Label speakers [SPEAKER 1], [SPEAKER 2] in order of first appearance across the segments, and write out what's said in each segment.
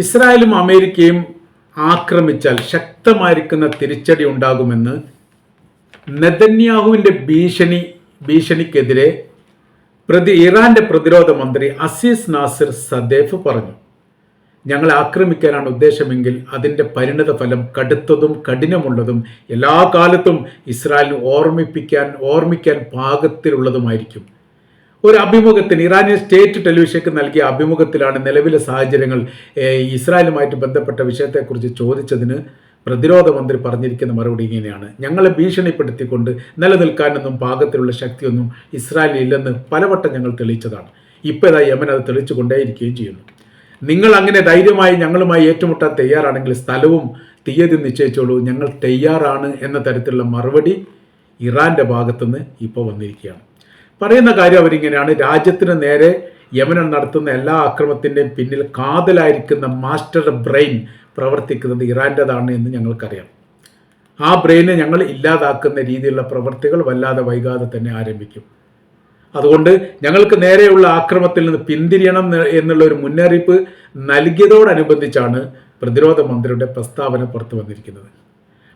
[SPEAKER 1] ഇസ്രായേലും അമേരിക്കയും ആക്രമിച്ചാൽ ശക്തമായിരിക്കുന്ന തിരിച്ചടി ഉണ്ടാകുമെന്ന് നെതന്യാഹുവിന്റെ ഭീഷണി ഭീഷണിക്കെതിരെ പ്രതി ഇറാന്റെ പ്രതിരോധ മന്ത്രി അസീസ് നാസിർ സദേഫ് പറഞ്ഞു. ഞങ്ങൾ ആക്രമിക്കാനാണ് ഉദ്ദേശമെങ്കിൽ അതിന്റെ പരിണിത ഫലം കടുത്തതും കഠിനമുള്ളതും എല്ലാ കാലത്തും ഇസ്രായേലിന് ഓർമ്മിപ്പിക്കാൻ ഓർമ്മിക്കാൻ പാകത്തിലുള്ളതുമായിരിക്കും. ഒരു അഭിമുഖത്തിന് ഇറാനിയൻ സ്റ്റേറ്റ് ടെലിവിഷയ്ക്ക് നൽകിയ അഭിമുഖത്തിലാണ് നിലവിലെ സാഹചര്യങ്ങൾ ഇസ്രായേലുമായിട്ട് ബന്ധപ്പെട്ട വിഷയത്തെക്കുറിച്ച് ചോദിച്ചതിന് പ്രതിരോധ മന്ത്രി പറഞ്ഞിരിക്കുന്ന മറുപടി ഇങ്ങനെയാണ്. ഞങ്ങളെ ഭീഷണിപ്പെടുത്തിക്കൊണ്ട് നിലനിൽക്കാനൊന്നും പാകത്തിലുള്ള ശക്തിയൊന്നും ഇസ്രായേലിൽ ഇല്ലെന്ന് പലവട്ടം ഞങ്ങൾ തെളിയിച്ചതാണ്. ഇപ്പോൾ ഇതാ യമൻ അത് തെളിയിച്ചു കൊണ്ടേയിരിക്കുകയും ചെയ്യുന്നു. നിങ്ങൾ അങ്ങനെ ധൈര്യമായി ഞങ്ങളുമായി ഏറ്റുമുട്ടാൻ തയ്യാറാണെങ്കിൽ സ്ഥലവും തീയതി നിശ്ചയിച്ചോളൂ. ഞങ്ങൾ തയ്യാറാണ് എന്ന തരത്തിലുള്ള മറുപടി ഇറാന്റെ ഭാഗത്തുനിന്ന് ഇപ്പോൾ വന്നിരിക്കുകയാണ്. പറയുന്ന കാര്യം അവരിങ്ങനെയാണ്. രാജ്യത്തിന് നേരെ യമനം നടത്തുന്ന എല്ലാ ആക്രമത്തിന്റെയും പിന്നിൽ കാതലായിരിക്കുന്ന മാസ്റ്റർ ബ്രെയിൻ പ്രവർത്തിക്കുന്നത് ഇറാന്റെതാണ് എന്ന് ഞങ്ങൾക്കറിയാം. ആ ബ്രെയിനെ ഞങ്ങൾ ഇല്ലാതാക്കുന്ന രീതിയിലുള്ള പ്രവർത്തികൾ വല്ലാതെ വൈകാതെ തന്നെ ആരംഭിക്കും. അതുകൊണ്ട് ഞങ്ങൾക്ക് നേരെയുള്ള ആക്രമത്തിൽ നിന്ന് പിന്തിരിയണം എന്നുള്ള ഒരു മുന്നറിയിപ്പ് നൽകിയതോടനുബന്ധിച്ചാണ് പ്രതിരോധ മന്ത്രിയുടെ പ്രസ്താവന പുറത്തു വന്നിരിക്കുന്നത്.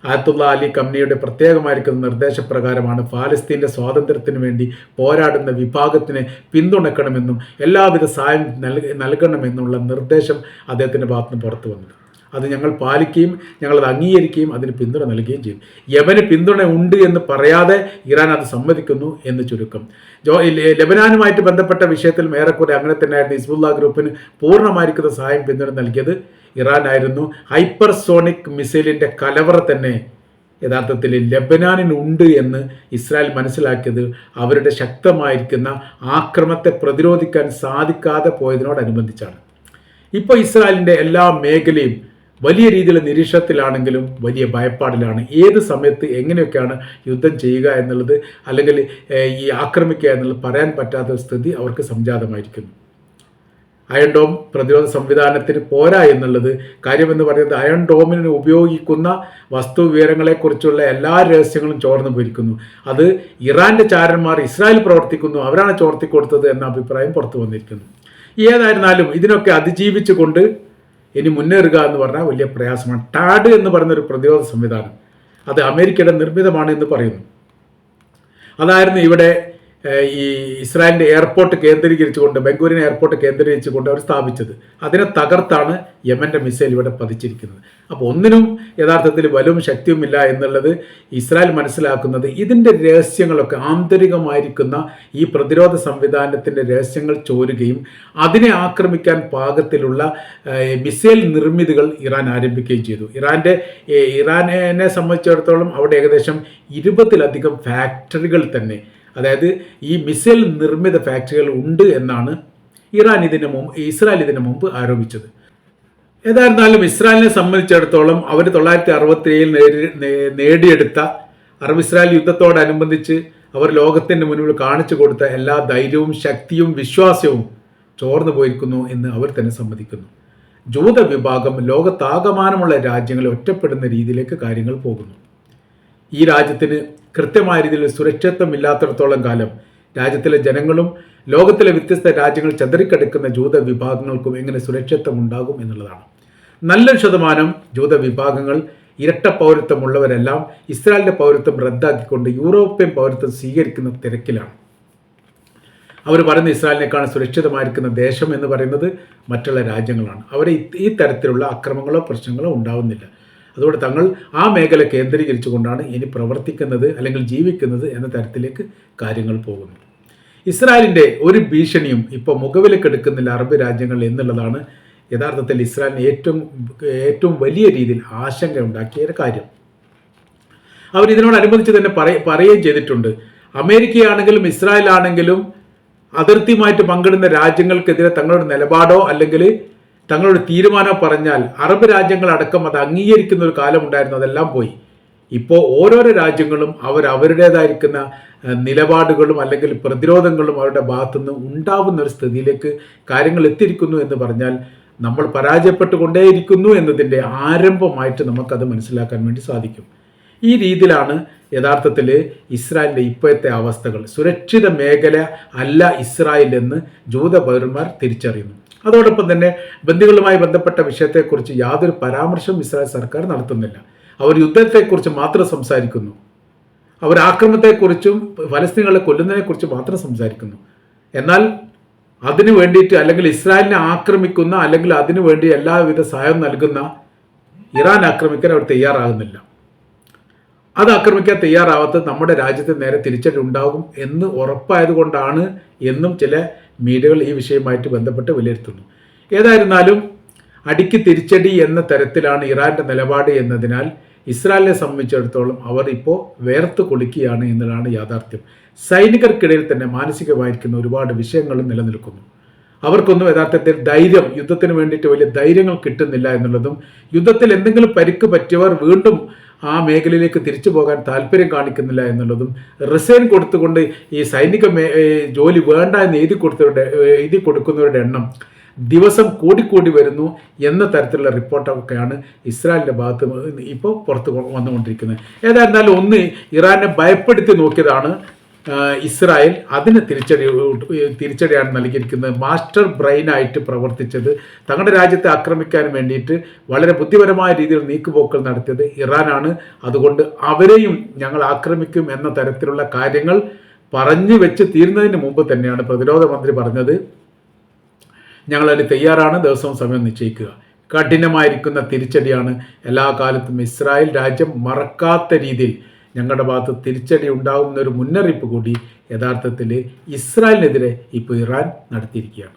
[SPEAKER 1] ആയത്തുള്ള അലി കമ്മിയുടെ പ്രത്യേകമായിരിക്കുന്ന നിർദ്ദേശപ്രകാരമാണ് ഫാലസ്തീന്റെ സ്വാതന്ത്ര്യത്തിന് വേണ്ടി പോരാടുന്ന വിഭാഗത്തിനെ പിന്തുണക്കണമെന്നും എല്ലാവിധ സഹായം നൽക നൽകണമെന്നുള്ള നിർദ്ദേശം അദ്ദേഹത്തിന്റെ ഭാഗത്തുനിന്ന് പുറത്തു വന്നത്. അത് ഞങ്ങൾ പാലിക്കുകയും ഞങ്ങളത് അംഗീകരിക്കുകയും അതിന് പിന്തുണ നൽകുകയും ചെയ്യും. യമന് പിന്തുണ ഉണ്ട് എന്ന് പറയാതെ ഇറാൻ അത് സമ്മതിക്കുന്നു എന്ന് ചുരുക്കം. ജോ ലെബനാനുമായിട്ട് ബന്ധപ്പെട്ട വിഷയത്തിൽ ഏറെക്കുറെ അങ്ങനെ തന്നെയായിരുന്നു ഹിസ്ബുല്ല ഗ്രൂപ്പിന് പൂർണമായിരിക്കുന്ന സഹായം പിന്തുണ നൽകിയത്. ഇറാനായിരുന്നു. ഹൈപ്പർസോണിക് മിസൈലിന്റെ കലവറ തന്നെ യഥാർത്ഥത്തിൽ ലബനാനിനുണ്ട് എന്ന് ഇസ്രായേൽ മനസ്സിലാക്കിയത് അവരുടെ ശക്തമായിരിക്കുന്ന ആക്രമത്തെ പ്രതിരോധിക്കാൻ സാധിക്കാതെ പോയതിനോടനുബന്ധിച്ചാണ്. ഇപ്പോൾ ഇസ്രായേലിന്റെ എല്ലാ മേഖലയും വലിയ രീതിയിൽ നിരീക്ഷണത്തിലാണെങ്കിലും വലിയ ഭയപ്പാടിലാണ്. ഏത് സമയത്ത് എങ്ങനെയൊക്കെയാണ് യുദ്ധം ചെയ്യുക എന്നുള്ളത് അല്ലെങ്കിൽ ഈ ആക്രമിക്കുക എന്നുള്ളത് പറയാൻ പറ്റാത്ത സ്ഥിതി അവർക്ക് സംജാതമായിരിക്കുന്നു. അയൺ ഡോം പ്രതിരോധ സംവിധാനത്തിന് പോരാ എന്നുള്ളത് കാര്യമെന്ന് പറയുന്നത് അയൺ ഡോമിന് ഉപയോഗിക്കുന്ന വസ്തു വിവരങ്ങളെക്കുറിച്ചുള്ള എല്ലാ രഹസ്യങ്ങളും ചോർന്നു പോയിരിക്കുന്നു. അത് ഇറാന്റെ ചാരന്മാർ ഇസ്രായേൽ പ്രവർത്തിക്കുന്നു അവരാണ് ചോർത്തി കൊടുത്തത് എന്ന അഭിപ്രായം പുറത്തു വന്നിരിക്കുന്നു. ഏതായിരുന്നാലും ഇതിനൊക്കെ അതിജീവിച്ചുകൊണ്ട് ഇനി മുന്നേറുക എന്ന് പറഞ്ഞാൽ വലിയ പ്രയാസമാണ്. ടാഡ് എന്ന് പറയുന്ന ഒരു പ്രതിരോധ സംവിധാനം. അത് അമേരിക്കയുടെ നിർമ്മിതമാണ് എന്ന് പറയുന്നു. അതായിരുന്നു ഇവിടെ ഈ ഇസ്രായേലിന്റെ എയർപോർട്ട് കേന്ദ്രീകരിച്ചുകൊണ്ട് ബംഗൂരിന് എയർപോർട്ട് കേന്ദ്രീകരിച്ചുകൊണ്ട് അവർ സ്ഥാപിച്ചത്. അതിനെ തകർത്താണ് യമന്റെ മിസൈൽ ഇവിടെ പതിച്ചിരിക്കുന്നത്. അപ്പോൾ ഒന്നിനും യഥാർത്ഥത്തിൽ വലും ശക്തിയുമില്ല എന്നുള്ളത് ഇസ്രായേൽ മനസ്സിലാക്കുന്നത്. ഇതിന്റെ രഹസ്യങ്ങളൊക്കെ ആന്തരികമായിരിക്കുന്ന ഈ പ്രതിരോധ സംവിധാനത്തിന്റെ രഹസ്യങ്ങൾ ചോരുകയും അതിനെ ആക്രമിക്കാൻ പാകത്തിലുള്ള മിസൈൽ നിർമ്മിതികൾ ഇറാൻ ആരംഭിക്കുകയും ചെയ്തു. ഇറാന്റെ ഇറാനെ സംബന്ധിച്ചിടത്തോളം അവിടെ ഏകദേശം ഇരുപതിലധികം ഫാക്ടറികൾ തന്നെ അതായത് ഈ മിസൈൽ നിർമ്മിത ഫാക്ടറികൾ ഉണ്ട് എന്നാണ് ഇറാൻ ഇതിന് മുമ്പ് ഇസ്രായേൽ ഇതിന് മുമ്പ് ആരോപിച്ചത്. ഏതായിരുന്നാലും ഇസ്രായേലിനെ സംബന്ധിച്ചിടത്തോളം അവർ തൊള്ളായിരത്തി അറുപത്തി ഏഴിൽ നേടിയെടുത്ത അറബ് ഇസ്രായേൽ യുദ്ധത്തോടനുബന്ധിച്ച് അവർ ലോകത്തിന്റെ മുന്നിൽ കാണിച്ചു കൊടുത്ത എല്ലാ ധൈര്യവും ശക്തിയും വിശ്വാസവും ചോർന്നു പോയിരിക്കുന്നു എന്ന് അവർ തന്നെ സമ്മതിക്കുന്നു. ജൂത വിഭാഗം ലോകത്താകമാനമുള്ള രാജ്യങ്ങളെ ഒറ്റപ്പെടുന്ന രീതിയിലേക്ക് കാര്യങ്ങൾ പോകുന്നു. ഈ രാജ്യത്തിന് കൃത്യമായ രീതിയിൽ സുരക്ഷിതത്വമില്ലാത്തിടത്തോളം കാലം രാജ്യത്തിലെ ജനങ്ങളും ലോകത്തിലെ വ്യത്യസ്ത രാജ്യങ്ങൾ ചതറിക്കെടുക്കുന്ന ജൂത വിഭാഗങ്ങൾക്കും എങ്ങനെ സുരക്ഷിതത്വം ഉണ്ടാകും എന്നുള്ളതാണ്. നല്ലൊരു ശതമാനം ജൂത വിഭാഗങ്ങൾ ഇരട്ട പൗരത്വമുള്ളവരെല്ലാം ഇസ്രായേലിന്റെ പൗരത്വം റദ്ദാക്കിക്കൊണ്ട് യൂറോപ്യൻ പൗരത്വം സ്വീകരിക്കുന്ന തിരക്കിലാണ്. അവർ പറയുന്ന ഇസ്രായേലിനെക്കാൾ സുരക്ഷിതമായിരിക്കുന്ന ദേശം എന്ന് പറയുന്നത് മറ്റുള്ള രാജ്യങ്ങളാണ്. അവരെ ഈ തരത്തിലുള്ള അക്രമങ്ങളോ പ്രശ്നങ്ങളോ ഉണ്ടാവുന്നില്ല. അതുകൊണ്ട് തങ്ങൾ ആ മേഖല കേന്ദ്രീകരിച്ചുകൊണ്ടാണ് ഇനി പ്രവർത്തിക്കുന്നത് അല്ലെങ്കിൽ ജീവിക്കുന്നത് എന്ന തരത്തിലേക്ക് കാര്യങ്ങൾ പോകുന്നു. ഇസ്രായേലിന്റെ ഒരു ഭീഷണിയും ഇപ്പോൾ മുഖവിലക്കെടുക്കുന്നില്ല അറബ് രാജ്യങ്ങൾ എന്നുള്ളതാണ് യഥാർത്ഥത്തിൽ ഇസ്രായേലിന് ഏറ്റവും ഏറ്റവും വലിയ രീതിയിൽ ആശങ്ക ഉണ്ടാക്കിയ ഒരു കാര്യം. അവർ ഇതിനോടനുബന്ധിച്ച് തന്നെ പറയ പറയുകയും ചെയ്തിട്ടുണ്ട്. അമേരിക്കയാണെങ്കിലും ഇസ്രായേൽ ആണെങ്കിലും അതിർത്തിയുമായിട്ട് പങ്കിടുന്ന രാജ്യങ്ങൾക്കെതിരെ തങ്ങളുടെ നിലപാടോ അല്ലെങ്കിൽ തങ്ങളുടെ തീരുമാനം പറഞ്ഞാൽ അറബ് രാജ്യങ്ങളടക്കം അത് അംഗീകരിക്കുന്ന ഒരു കാലമുണ്ടായിരുന്നു അതെല്ലാം പോയി. ഇപ്പോൾ ഓരോരോ രാജ്യങ്ങളും അവർ അവരുടേതായിരിക്കുന്ന നിലപാടുകളും അല്ലെങ്കിൽ പ്രതിരോധങ്ങളും അവരുടെ ഭാഗത്തുനിന്ന് ഉണ്ടാവുന്ന ഒരു സ്ഥിതിയിലേക്ക് കാര്യങ്ങൾ എത്തിയിരിക്കുന്നു എന്ന് പറഞ്ഞാൽ നമ്മൾ പരാജയപ്പെട്ടുകൊണ്ടേയിരിക്കുന്നു എന്നതിന്റെ ആരംഭമായിട്ട് നമുക്കത് മനസ്സിലാക്കാൻ വേണ്ടി സാധിക്കും. ഈ രീതിയിലാണ് യഥാർത്ഥത്തിൽ ഇസ്രായേലിന്റെ ഇപ്പോഴത്തെ അവസ്ഥകൾ. സുരക്ഷിത മേഖല അല്ല ഇസ്രായേൽ എന്ന് ജൂത പൗരന്മാർ തിരിച്ചറിയുന്നു. അതോടൊപ്പം തന്നെ ബന്ദികളുമായി ബന്ധപ്പെട്ട വിഷയത്തെക്കുറിച്ച് യാതൊരു പരാമർശവും ഇസ്രായേൽ സർക്കാർ നടത്തുന്നില്ല. അവർ യുദ്ധത്തെക്കുറിച്ച് മാത്രം സംസാരിക്കുന്നു. അവർ ആക്രമണത്തെക്കുറിച്ചും ഫലസ്തീനുകളെ കൊല്ലുന്നതിനെക്കുറിച്ച് മാത്രം സംസാരിക്കുന്നു. എന്നാൽ അതിനു വേണ്ടിയിട്ട് അല്ലെങ്കിൽ ഇസ്രായേലിനെ ആക്രമിക്കുന്ന അല്ലെങ്കിൽ അതിനു വേണ്ടി എല്ലാവിധ സഹായം നൽകുന്ന ഇറാൻ ആക്രമിക്കാൻ അവർ തയ്യാറാകുന്നില്ല. അത് ആക്രമിക്കാൻ തയ്യാറാവാത്തത് നമ്മുടെ രാജ്യത്ത് നേരെ തിരിച്ചടി ഉണ്ടാകും എന്ന് ഉറപ്പായതുകൊണ്ടാണ് എന്നും ചില മീഡിയകൾ ഈ വിഷയവുമായിട്ട് ബന്ധപ്പെട്ട് വിലയിരുത്തുന്നു ഏതായിരുന്നാലും അടിക്ക് തിരിച്ചടി എന്ന തരത്തിലാണ് ഇറാന്റെ നിലപാട് എന്നതിനാൽ ഇസ്രായേലിനെ സംബന്ധിച്ചിടത്തോളം അവർ ഇപ്പോൾ വേർത്ത് കൊളിക്കുകയാണ് എന്നതാണ് യാഥാർത്ഥ്യം. സൈനികർക്കിടയിൽ തന്നെ മാനസികമായിരിക്കുന്ന ഒരുപാട് വിഷയങ്ങളും നിലനിൽക്കുന്നു. അവർക്കൊന്നും യഥാർത്ഥത്തിൽ ധൈര്യം യുദ്ധത്തിന് വേണ്ടിയിട്ട് വലിയ ധൈര്യങ്ങൾ കിട്ടുന്നില്ല എന്നുള്ളതും യുദ്ധത്തിൽ എന്തെങ്കിലും പരിക്ക് പറ്റിയവർ വീണ്ടും ആ മേഖലയിലേക്ക് തിരിച്ചു പോകാൻ താല്പര്യം കാണിക്കുന്നില്ല എന്നുള്ളതും റിസൈൻ കൊടുത്തുകൊണ്ട് ഈ സൈനിക ജോലി വേണ്ട എന്ന് എഴുതി കൊടുത്തവരുടെ എഴുതി കൊടുക്കുന്നവരുടെ എണ്ണം ദിവസം കൂടിക്കൂടി വരുന്നു എന്ന തരത്തിലുള്ള റിപ്പോർട്ടൊക്കെയാണ് ഇസ്രായേലിന്റെ ഭാഗത്ത് ഇപ്പോൾ പുറത്ത് വന്നുകൊണ്ടിരിക്കുന്നത്. ഏതായിരുന്നാലും ഒന്ന് ഇറാനെ ഭയപ്പെടുത്തി നോക്കിയതാണ്. ഇസ്രായേൽ അതിന് തിരിച്ചടി തിരിച്ചടിയാണ് നൽകിയിരിക്കുന്നത്. മാസ്റ്റർ ബ്രെയിനായിട്ട് പ്രവർത്തിച്ചത് തങ്ങളുടെ രാജ്യത്തെ ആക്രമിക്കാൻ വേണ്ടിയിട്ട് വളരെ ബുദ്ധിപരമായ രീതിയിൽ നീക്കുപോക്കൽ നടത്തിയത് ഇറാനാണ്. അതുകൊണ്ട് അവരെയും ഞങ്ങൾ ആക്രമിക്കും എന്ന തരത്തിലുള്ള കാര്യങ്ങൾ പറഞ്ഞു വെച്ച് തീരുന്നതിന് മുമ്പ് തന്നെയാണ് പ്രതിരോധ മന്ത്രി പറഞ്ഞത്. ഞങ്ങളതിന് തയ്യാറാണ്. ദിവസവും സമയം നിശ്ചയിക്കുക. കഠിനമായിരിക്കുന്ന തിരിച്ചടിയാണ് എല്ലാ കാലത്തും ഇസ്രായേൽ രാജ്യം മറക്കാത്ത രീതിയിൽ ഞങ്ങളുടെ ഭാഗത്ത് തിരിച്ചടി ഒരു മുന്നറിയിപ്പ് കൂടി യഥാർത്ഥത്തിൽ ഇസ്രായേലിനെതിരെ ഇപ്പോൾ ഇറാൻ നടത്തിയിരിക്കുകയാണ്.